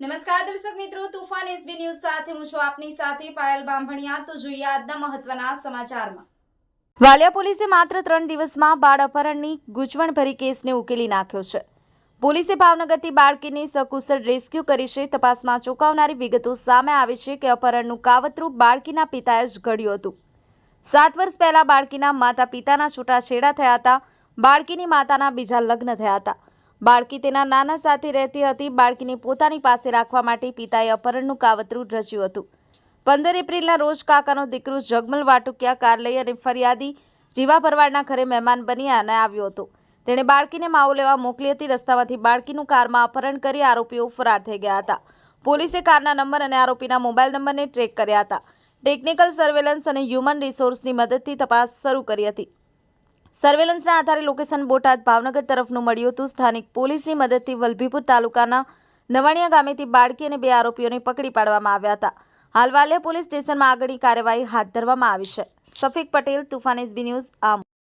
નમસ્કાર દર્શક મિત્રો, તુફાન એસબી ન્યૂઝ સાથે હું છું આપની સાથે પાયલ બાંભણિયા. તો જોઈએ આજના મહત્વના સમાચારમાં. વાલિયા પોલીસે માત્ર ત્રણ દિવસમાં બાળ અપહરણની ગૂંચવણભરી કેસને ઉકેલી નાખ્યો છે. પોલીસે ભાવનગરથી બાળકીની સકુશળ રેસ્ક્યુ કરી છે. તપાસમાં ચોંકાવનારી વિગતો સામે આવી છે કે અપહરણનું કાવતરું બાળકીના પિતાએ જ ઘડ્યું હતું. સાત વર્ષ પહેલા બાળકીના માતા પિતાના છૂટાછેડા થયા હતા. બાળકીની માતાના બીજા લગ્ન થયા હતા. બાળકી તેના નાના સાથે રહેતી હતી. બાળકીને પોતાની પાસે રાખવા માટે પિતાએ અપહરણનું કાવતરું રચ્યું હતું. પંદર એપ્રિલના રોજ કાકાનો દીકરો જગમલ વાટુકિયા કાર લઈ અને ફરિયાદી જીવા ભરવાડના ઘરે મહેમાન બની અને આવ્યો હતો. તેણે બાળકીને માવો લેવા મોકલી હતી. રસ્તામાંથી બાળકીનું કારમાં અપહરણ કરી આરોપીઓ ફરાર થઈ ગયા હતા. પોલીસે કારના નંબર અને આરોપીના મોબાઈલ નંબરને ટ્રેક કર્યા હતા. ટેકનિકલ સર્વેલન્સ અને હ્યુમન રિસોર્સની મદદથી તપાસ શરૂ કરી હતી. સર્વેલન્સના આધારે લોકેશન બોટાદ ભાવનગર તરફનું મળ્યું હતું. સ્થાનિક પોલીસની મદદથી વલભીપુર તાલુકાના નવાણિયા ગામેથી બાળકી અને બે આરોપીઓને પકડી પાડવામાં આવ્યા હતા. હાલ વાલિયા પોલીસ સ્ટેશનમાં આગળની કાર્યવાહી હાથ ધરવામાં આવી છે. સફીક પટેલ, તુફાન એસબી ન્યૂઝ આમ.